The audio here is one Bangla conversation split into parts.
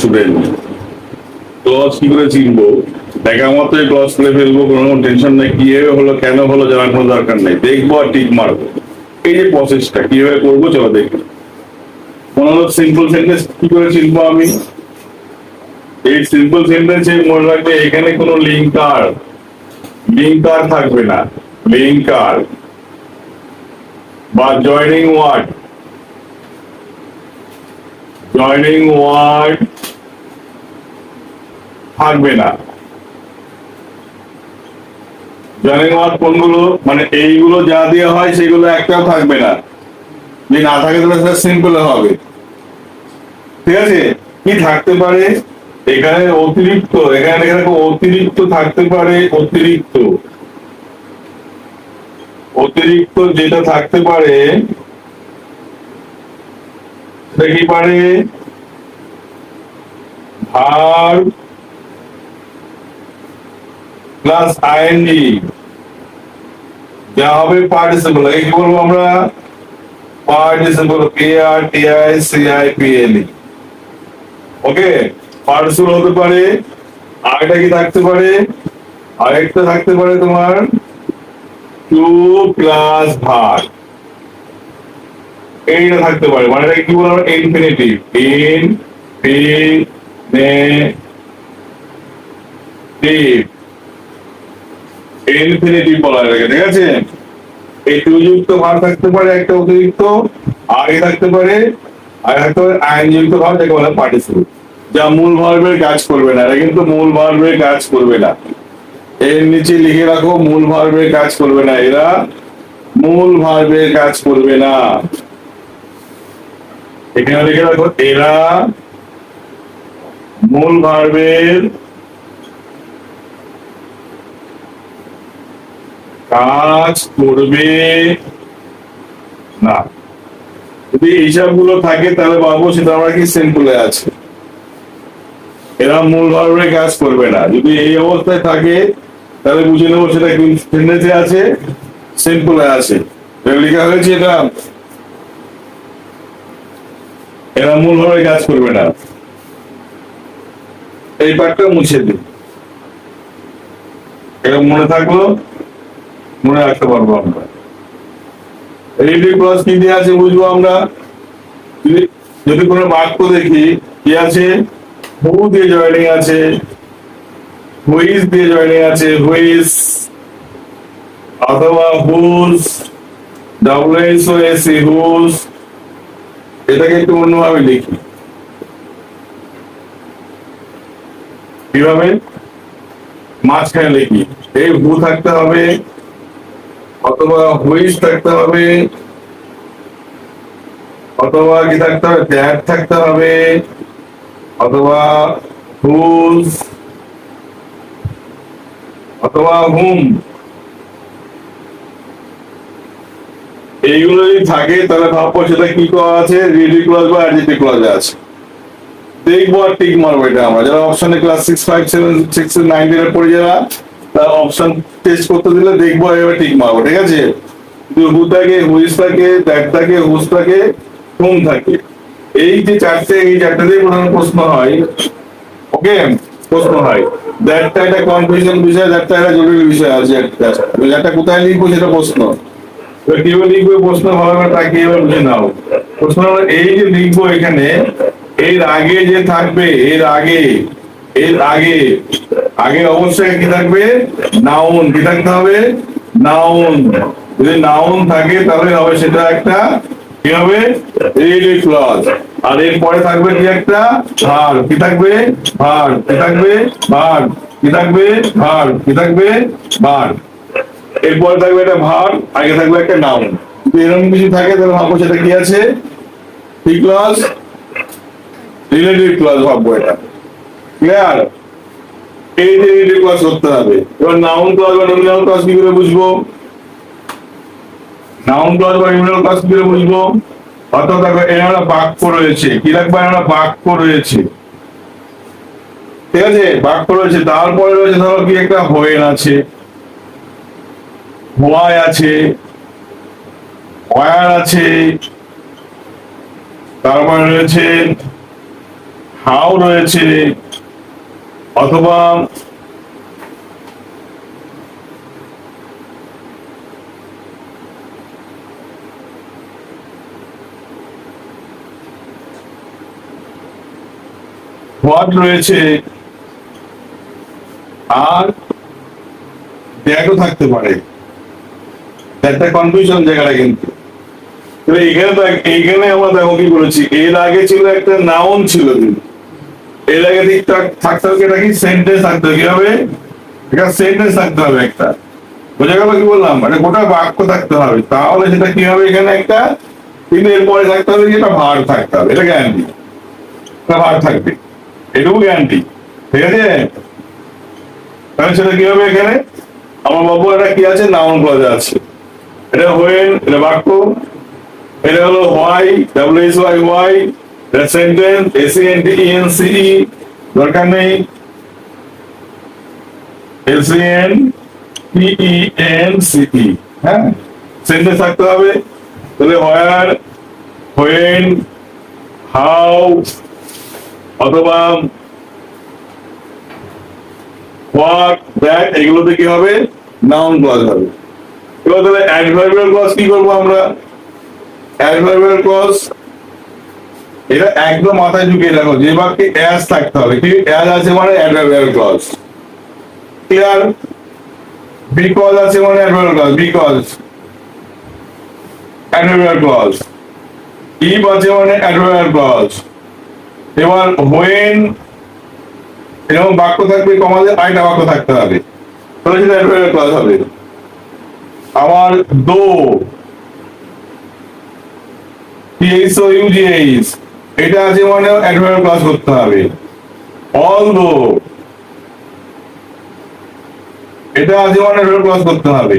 স্টুডেন্ট ক্লজ কি করে চিনবো? দেখা মাত্রই ক্লজ করে ফেলব, কোনো টেনশন নেই কীভাবে হলো, কেন হলো, জানার কোনো দরকার নেই। দেখব আর টিক মারবো। এই যে প্রসেসটা কীভাবে করব, চলো দেখব হলো সিম্পল সেন্টেন্স কি করে চিনবো আমি? এই সিম্পল সেন্টেন্সে মনে রাখবে, এখানে কোনো লিঙ্কার লিঙ্কার থাকবে না। লিঙ্কার বা জয়নিং ওয়ার্ড জয়নিং ওয়ার্ড থাকবে না। জয়নিং ওয়ার্ড কোনগুলো মানে এইগুলো যা দেওয়া হয় সেগুলো একটাও থাকবে না। যদি না থাকে তাহলে সেটা সিম্পল হবে। ঠিক আছে? কি থাকতে পারে? এখানে অতিরিক্ত, এখানে এখানে অতিরিক্ত থাকতে পারে অতিরিক্ত। অতিরিক্ত যেটা থাকতে পারে, সেটা কি পারে? ভার প্লাস আইএনজি যা হবে পার্টিসিপল এই কি আমরা? Participle P R T I okay participle হতে পারে, আরেকটা কি থাকতে পারে? আরেকটা থাকতে পারে তোমার টু প্লাস ভার এইটা থাকতে পারে। মানে এটাকে কি বলব ইনফিনিটিভ ইন পি নে ইনফিনিটিভ বলা ঠিক আছে? এই টু ভার থাকতে পারে একটা অতিরিক্ত আগে থাকতে পারে আগে থাকতে পারে আইন যুক্ত ভার যাকে বলে পার্টিসিপেট যা মূল ভার্বের কাজ করবে না এটা কিন্তু মূল ভার্বের কাজ করবে না। এর নিচে লিখে রাখো, মূল ভার্বের কাজ করবে না, এরা মূল ভার্বের কাজ করবে না। এখানে লিখে রাখো, এরা মূল ভার্বের কাজ করবে না। যদি এইসবগুলো থাকে, তাহলে ভাবো সেটা আমরা কি সিম্পলে আছে। এরা মূল ভার্বের কাজ করবে না। যদি এই অবস্থায় থাকে, তাহলে বুঝে নেব সেটা টেন্ডেন্সি আছে সিম্পলে আছে। লেখা হয়েছে এটা, এরা মূল ভাবে কাজ করবে না। এই পার্টটা মুছে দিন এটা মনে থাকল মনে রাখতে পারব আমরা। রিলেটিভ ক্লজ কি দিয়ে আছে বুঝব আমরা? যদি কোনো বাক্য দেখি, কি আছে? হু দিয়ে জয়েনিং আছে হুইজ দিয়ে জয়েনিং আছে হুইজ অথবা whose W S O S whose এটাকে একটু অন্যভাবে লিখি। কীভাবে? মাঝখানে লিখি। এই হু থাকতে হবে অথবা হুইজ থাকতে হবে, অথবা কি থাকতে হবে থাকতে হবে, অথবা হুজ, অথবা হুম। এইগুলো যদি থাকে, তাহলে ভাববো সেটা কি করা আছে? রিডি ক্লজ বা অ্যাডজেক্টিভ ক্লজে আছে। দেখব আর টিক মারবো এটা আমরা। যারা অপশনে class six five seven six nine টেনের পড়ে যারা অপশন টেস্ট করতে দিলে দেখব এবার টিক মারবো, ঠিক আছে? থাকে হুইস থাকে দ্যাট থাকে হুস থাকে হুম থাকে। এই যে চারটে, এই চারটাতেই প্রধান প্রশ্ন হয়। ওকে প্রশ্ন হয়। একটা কনফিউশন বিষয় একটা জরুরি বিষয় আছে একটা। একটা কোথায় লিখব সেটা প্রশ্ন। কীভাবে লিখব প্রশ্ন ভালো করে তাকিয়ে এবার বুঝে নাও। প্রশ্ন এই যে লিখব এখানে, এর আগে যে থাকবে, এর আগে এর আগে আগে অবশ্যই কি থাকবে? নাউন, কি থাকতে হবে? নাউন। যদি নাউন থাকে, তাহলে হবে সেটা একটা, কি হবে? রিলেটিভ ক্লজ আর এর পরে থাকবে কি একটা? ভার। কি থাকবে? ভার। কি থাকবে? ভার। কি থাকবে? ভার। কি থাকবে? ভার। এরপরে থাকবে একটা ভার, আগে থাকবে একটা নাউন। এরকম কিছু থাকে, তাহলে ভাবো সেটা কি আছে? কি ক্লজ রিলেটিভ ক্লজ ভাববো এটা। ক্লিয়ার এই রিলেটিভ ক্লজ করতে হবে। এবার নাউন ক্লজ বা নমিনাল ক্লজ কি করে বুঝব? নাউন ক্লজ বা নমিনাল ক্লজ কি করে বুঝব? অর্থাৎ দেখো, এর একটা বাক্য রয়েছে। কি রাখব? এর একটা বাক্য রয়েছে। ঠিক আছে? বাক্য রয়েছে। তারপরে রয়েছে, ধরো কি একটা হোয়েন আছে হোয়াই আছে ওয়ার আছে, তারপরে রয়েছে হাউ রয়েছে অথবা হোয়াট রয়েছে আর দ্যাটও থাকতে পারে। একটা কনফিউশন জায়গাটা কিন্তু। এখানে তো এইখানে আমরা দেখো কি বলেছি, এর আগে ছিল একটা নাউন ছিল কিন্তু। এর আগে থাকতে হবে এটা কি? সেন্টেন্স থাকতে হবে। কি হবে এটা সেন্টেন্স থাকতে হবে একটা। বোঝা গেল কি বললাম? এটা গোটা বাক্য থাকতে হবে। তাহলে সেটা কি হবে এখানে একটা? কিন্তু এরপরে থাকতে হবে এটা ভার থাকতে হবে। এটা গ্যারান্টি এটা ভার থাকবে। এটুকু গ্যারান্টি ঠিক আছে? তাহলে সেটা কি হবে এখানে? আমার বাবু, এটা কি আছে? নাউন ক্লজে আছে। এটা হোয়েন এটা বাক্য। এটা হলো why W S Y Y sentence S E C E দরকার নেই। S E N T E N C E হ্যাঁ? সেন্টেন্স থাকতে হবে। তাহলে হোয়ার হোয়েন হাউ অথবা হোয়াট দ্যাট এগুলোতে কি হবে? নাউন ক্লজ হবে। এবার তাহলে অ্যাডভার্বিয়াল ক্লজ কি করব আমরা? অ্যাডভার্বিয়াল ক্লজ এটা একদম মাথায় ঢুকিয়ে রাখো, যে বাক্যে অ্যাজ থাকতে হবে, কি? অ্যাজ আছে মানে অ্যাডভার্বিয়াল ক্লজ ক্লিয়ার বিকজ আছে মানে adverbial clause because adverbial clause if আছে মানে অ্যাডভার্বিয়াল ক্লজ এবার হোয়েন এরকম বাক্য থাকবে কমাতে আরেকটা বাক্য থাকতে হবে। তাহলে সেটা অ্যাডভার্বিয়াল ক্লজ হবে। আমার দো টিএসও ইউজিএইচ এটা আছে মানে অ্যাডভার্ব ক্লাস করতে হবে। অল দো এটা মানে অ্যাডভার্ব ক্লাস করতে হবে।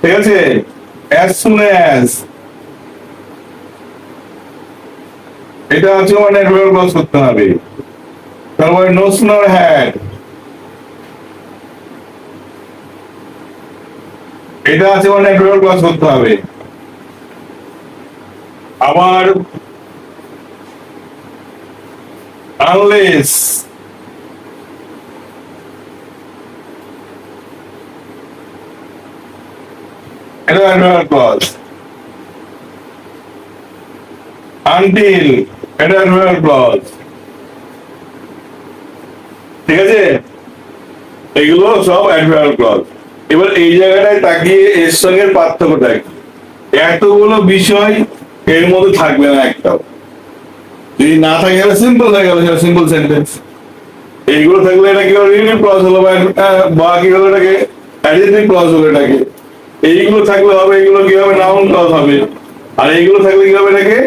ঠিক আছে? অ্যাজ সুন অ্যাজ এটা মানে অ্যাডভার্ব ক্লাস করতে হবে। তারপরে নো সুনার হ্যাড এটা আছে মানে অ্যাডভার্ব ক্লাস করতে হবে। আবার আনলেস এটা অ্যাডভার্ব ক্লজ আনটিল এটা অ্যাডভার্ব ক্লজ ঠিক আছে? এগুলো সব অ্যাডভার্ব ক্লজ এবার এই জায়গাটায় তাকিয়ে এর সঙ্গে পার্থক্যটা এতগুলো বিষয় এর মধ্যে থাকবে না একটাও। যদি না থাকে সিম্পল হয়ে গেল, সেটা সিম্পল সেন্টেন্স এইগুলো থাকলে এটা কি হলো রিলেটিভ ক্লজ হলো বা বা কি হলো এটাকে? অ্যাডজেক্টিভ ক্লজ হলো এটাকে। এইগুলো থাকলে হবে এগুলো কি হবে নাউন ক্লজ হবে? আর এইগুলো থাকলে কি হবে এটাকে?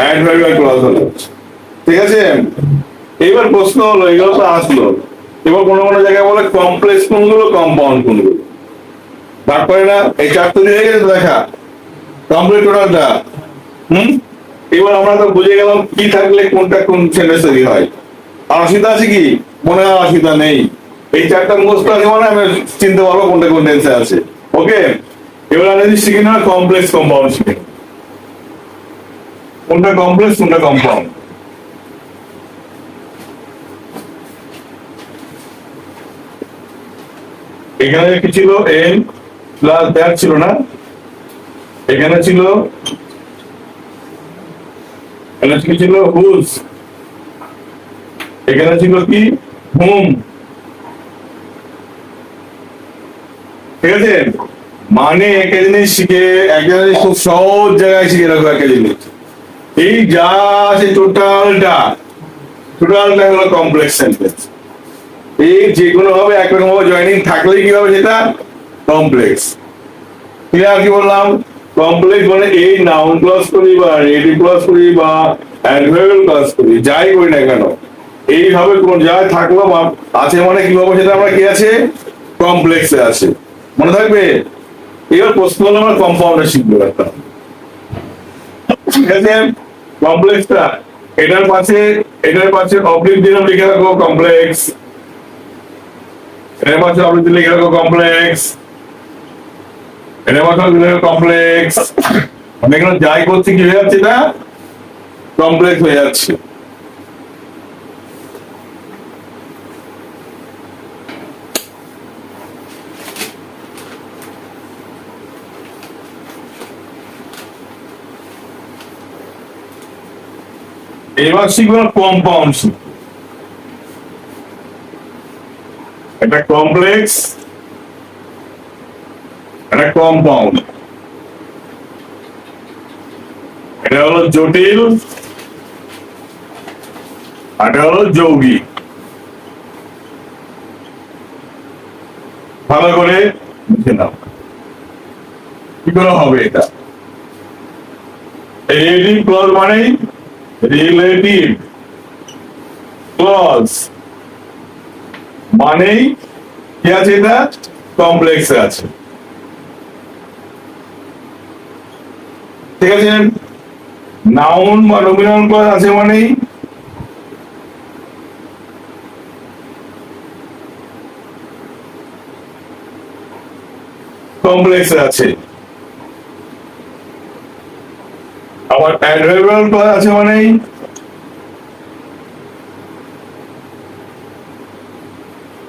অ্যাডভার্বিয়াল ক্লজ হবে। ঠিক আছে? এইবার প্রশ্ন হলো, এগুলো তো আসলো। এবার কোনো কোনো জায়গায় বলে কমপ্লেক্স কোনগুলো কম্পাউন্ড কোনগুলো। তারপরে না, এই চারটে দিয়ে গেছে দেখা। কমপ্লিট টোটালটা হুম? এবার আমরা তো বুঝে গেলাম কি থাকলে কোনটা কোন সেন্টেন্স তৈরি হয়। অসুবিধা আছে কি? মনে হয় অসুবিধা নেই। এই চারটা মুখস্থ আছে মানে আমি চিনতে পারব কোনটা কোন টেন্সে আছে। ওকে? এবার আমি শিখে নেওয়া কমপ্লেক্স কম্পাউন্ড শিখে কোনটা কমপ্লেক্স কোনটা কম্পাউন্ড এখানে কি ছিল? এন প্লাস দ্যাট ছিল না। এখানে ছিল এখানে কি ছিল হুজ। এখানে ছিল কি? হুম। ঠিক আছে? মানে একটা জিনিস শিখে একটা জিনিস খুব সহজ জায়গায় শিখে রাখব একটা জিনিস। এই যা আছে টোটালটা টোটালটা হলো কমপ্লেক্স সেন্টেন্স এই যে কোনো ভাবে একরকম ভাবে জয়েনিং থাকলে কি হবে সেটা কমপ্লেক্স ক্লিয়ার কি বললাম? কমপ্লেক্স মানে এই নাউন ক্লজ করি বা রেডি ক্লজ করি বা অ্যাডভার্বিয়াল ক্লজ করি, যাই করি না কেন, এইভাবে কোন জায়গায় থাকল আছে মানে কি হবে সেটা আমরা কি আছে? কমপ্লেক্সে আছে। মনে থাকবে? এবার প্রশ্ন হলো আমরা কম্পাউন্ডে শিখব একটা ঠিক আছে? কমপ্লেক্সটা এটার পাশে এটার পাশে অবলিক দিয়ে লিখে রাখো কমপ্লেক্স এটার পাশে অবলিক দিয়ে লিখে রাখো কমপ্লেক্স কমপ্লেক্স মানে যাই করছি, কি হয়ে যাচ্ছে না? কমপ্লেক্স হয়ে যাচ্ছে। এবার শিখবেন কম্পাউন্ড একটা কমপ্লেক্স একটা কম্পাউন্ড এটা হলো জটিল এটা হলো যৌগিক। ভালো করে বুঝে নাও। কি করে হবে এটা? রিলেটিভ ক্লজ মানে রিলেটিভ ক্লজ মানেই কি আছে এটা? কমপ্লেক্স আছে। ঠিক আছে? নাউন বা নমিনাল ক্লজ আছে মানেই কমপ্লেক্স আছে। আবার অ্যাডভার্বিয়াল ক্লজ আছে মানেই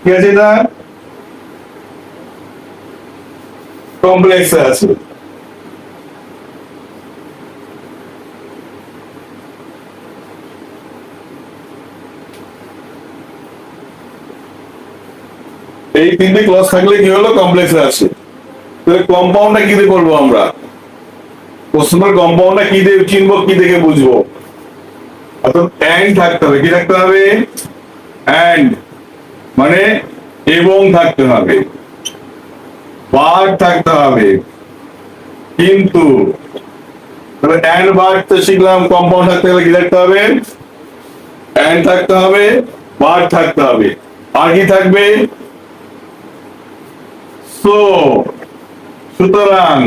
কি আছে এটা কমপ্লেক্স আছে। এই তিনটে ক্লজ থাকলে কি হলো? কমপ্লেক্স আছে তাহলে কম্পাউন্ডটা কি দিয়ে করব আমরা? প্রশ্নের কম্পাউন্ডটা কি দিয়ে চিনবো, কি দেখে বুঝব? অর্থাৎ অ্যান্ড থাকতে হবে। কি থাকতে হবে? অ্যান্ড মানে এবং থাকতে হবে। থাকতে হবে। কিন্তু তাহলে অ্যান্ড বার তো শিখলাম। কম্পাউন্ড থাকতে গেলে কি থাকতে হবে? অ্যান্ড থাকতে হবে। বার থাকতে হবে। আর কি থাকবে? সো, সুতরাং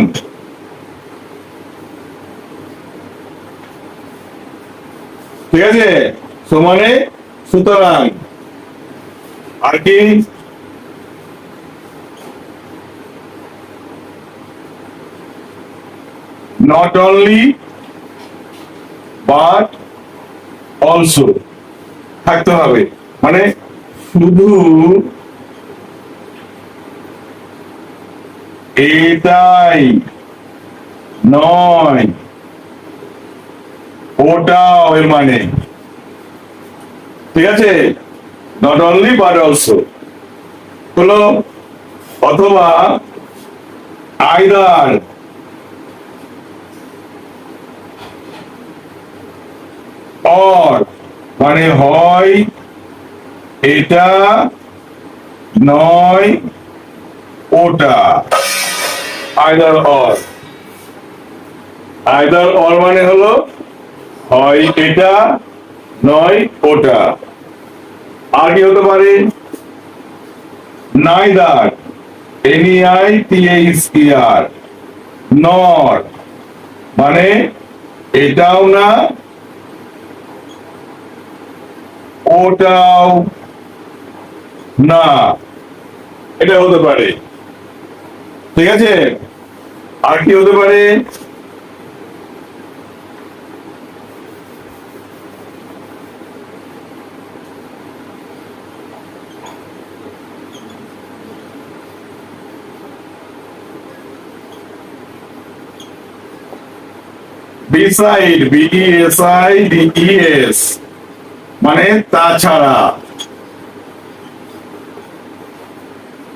ঠিক আছে? সমানে সুতরাং আর কি নট অনলি বাট অলসো থাকতে হবে। মানে শুধু এটাই নয়। ওটাও এর মানে। ঠিক আছে? নট অনলি বাট অলসো হলো অথবা আইদার অর মানে হয় এটা, নয়, ওটা। Either or. আইদার অর মানে হলো হয় এটা, নয় ওটা। আর কি হতে পারে? Neither N E I T H E R nor. মানে এটাও না, ওটাও না। এটা হতে পারে। ঠিক আছে? আর কি হতে পারে? বিসাইড ডিইএস মানে তাছাড়া।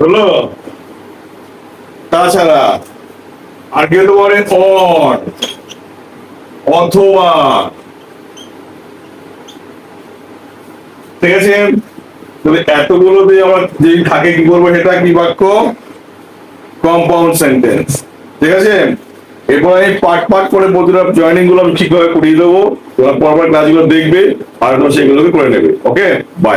হলো? তাছাড়া আর কি হতে পারে অথবা। ঠিক আছে? তবে এতগুলো দিয়ে আমরা যেই থাকে কি করব, সেটা কি বাক্য? কম্পাউন্ড সেন্টেন্স ঠিক আছে? এরপর আমি পার্ট পার্ট করে প্রতিটা জয়েনিংগুলো আমি ঠিকভাবে করিয়ে দেবো। পরপর ক্লাসগুলো দেখবে, আর সেগুলোকে করে নেবে। Okay bye